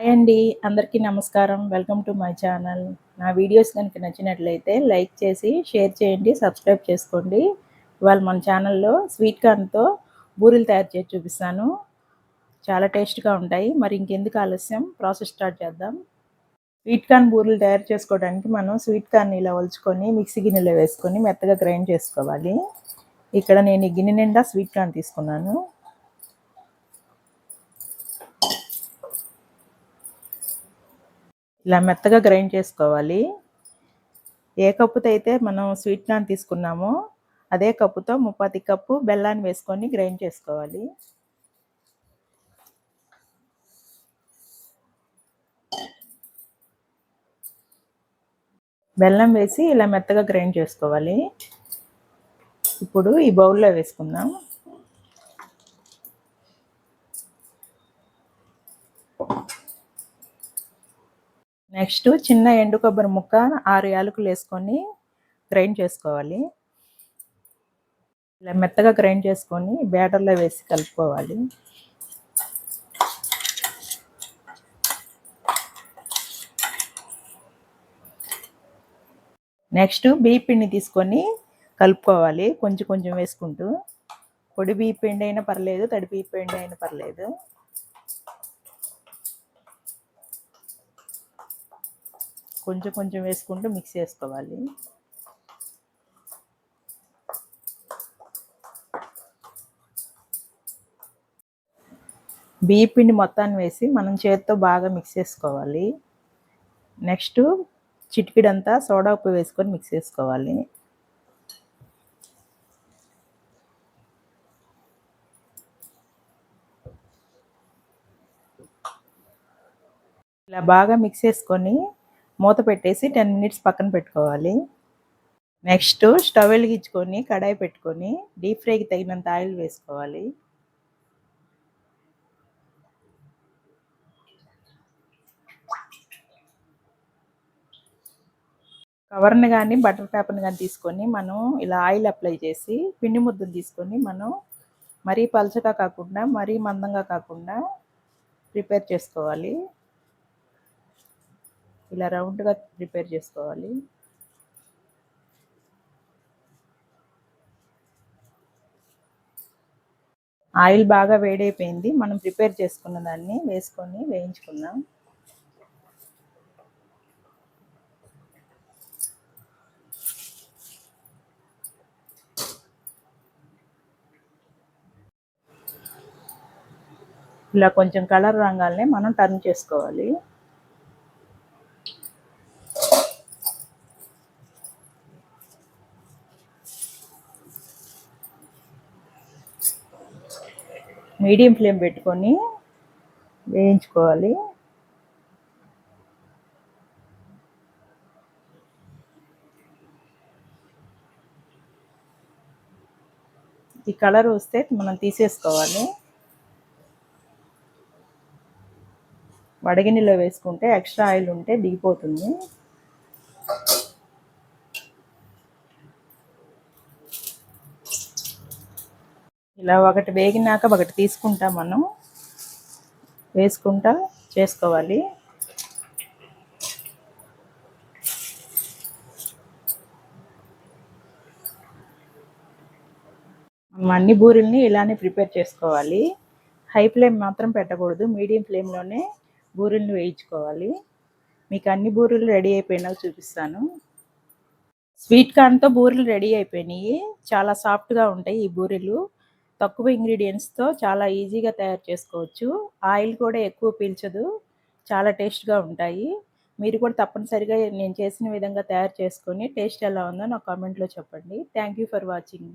Hi అండి అందరికీ నమస్కారం. వెల్కమ్ టు మై ఛానల్ నా వీడియోస్ కనుక నచ్చినట్లయితే లైక్ చేసి షేర్ చేయండి సబ్స్క్రైబ్ చేసుకోండి. ఇవాళ మన ఛానల్లో స్వీట్ కార్న్తో బూరెలు తయారు చేసి చూపిస్తాను. చాలా టేస్ట్గా ఉంటాయి. మరి ఇంకెందుకు ఆలస్యం? ప్రాసెస్ స్టార్ట్ చేద్దాం. స్వీట్ కార్న్ బూరెలు తయారు చేసుకోవడానికి మనం స్వీట్ కార్న్ ఇలా ఒలుచుకొని మిక్సీ గిన్నెలో వేసుకొని మెత్తగా గ్రైండ్ చేసుకోవాలి. ఇక్కడ నేను ఈ గిన్నె నిండా స్వీట్ కార్న్ తీసుకున్నాను. ఇలా మెత్తగా గ్రైండ్ చేసుకోవాలి. ఏ కప్పుతో అయితే మనం స్వీట్ నాన్ తీసుకున్నామో అదే కప్పుతో ముప్పతి కప్పు బెల్లాన్ని వేసుకొని గ్రైండ్ చేసుకోవాలి. బెల్లం వేసి ఇలా మెత్తగా గ్రైండ్ చేసుకోవాలి. ఇప్పుడు ఈ బౌల్లో వేసుకుందాం. నెక్స్ట్ చిన్న ఎండు కొబ్బరి ముక్క ఆరు యాలకులు వేసుకొని గ్రైండ్ చేసుకోవాలి. ఇలా మెత్తగా గ్రైండ్ చేసుకొని బ్యాటర్లో వేసి కలుపుకోవాలి. నెక్స్ట్ బియ్య పిండి తీసుకొని కలుపుకోవాలి. కొంచెం కొంచెం వేసుకుంటూ. పొడి బియ్య పిండి అయినా పర్లేదు తడి బియ్య పిండి అయినా పర్లేదు. కొంచెం కొంచెం వేసుకుంటూ మిక్స్ చేసుకోవాలి. బియ్య పిండి మొత్తాన్ని వేసి మనం చేతితో బాగా మిక్స్ చేసుకోవాలి. నెక్స్ట్ చిటికిడంతా సోడా ఉప్పు వేసుకొని మిక్స్ చేసుకోవాలి. ఇలా బాగా మిక్స్ చేసుకొని మూత పెట్టేసి టెన్ మినిట్స్ పక్కన పెట్టుకోవాలి. నెక్స్ట్ స్టవ్ వెలిగించుకొని కడాయి పెట్టుకొని డీప్ ఫ్రైకి తగినంత ఆయిల్ వేసుకోవాలి. కవర్ని కానీ బటర్ పేపర్ని కానీ తీసుకొని మనం ఇలా ఆయిల్ అప్లై చేసి పిండి ముద్దను తీసుకొని మనం మరీ పలచగా కాకుండా మరీ మందంగా కాకుండా ప్రిపేర్ చేసుకోవాలి. ఇలా రౌండ్గా ప్రిపేర్ చేసుకోవాలి. ఆయిల్ బాగా వేడైపోయింది. మనం ప్రిపేర్ చేసుకున్న దాన్ని వేసుకొని వేయించుకుందాం. ఇలా కొంచెం కలర్ రంగాల్ని మనం టర్న్ చేసుకోవాలి. మీడియం ఫ్లేమ్ పెట్టుకొని వేయించుకోవాలి. ఈ కలర్ వస్తే మనం తీసేసుకోవాలి. వడగిన్నెలో వేసుకుంటే ఎక్స్ట్రా ఆయిల్ ఉంటే దిగిపోతుంది. ఇలా ఒకటి వేగినాక ఒకటి తీసుకుంటాం మనం. వేసుకుంటా చేసుకోవాలి. మనం అన్ని బూరెల్ని ఇలానే ప్రిపేర్ చేసుకోవాలి. హై ఫ్లేమ్ మాత్రం పెట్టకూడదు. మీడియం ఫ్లేమ్లోనే బూరెల్ని వేయించుకోవాలి. మీకు అన్ని బూరెలు రెడీ అయిపోయినాక చూపిస్తాను. స్వీట్ కార్న్తో బూరెలు రెడీ అయిపోయినాయి. చాలా సాఫ్ట్గా ఉంటాయి ఈ బూరెలు. తక్కువ ఇంగ్రీడియంట్స్తో చాలా ఈజీగా తయారు చేసుకోవచ్చు. ఆయిల్ కూడా ఎక్కువ పీల్చదు. చాలా టేస్ట్గా ఉంటాయి. మీరు కూడా తప్పనిసరిగా నేను చేసిన విధంగా తయారు చేసుకొని టేస్ట్ ఎలా ఉందో నాకు కామెంట్లో చెప్పండి. Thank you for watching.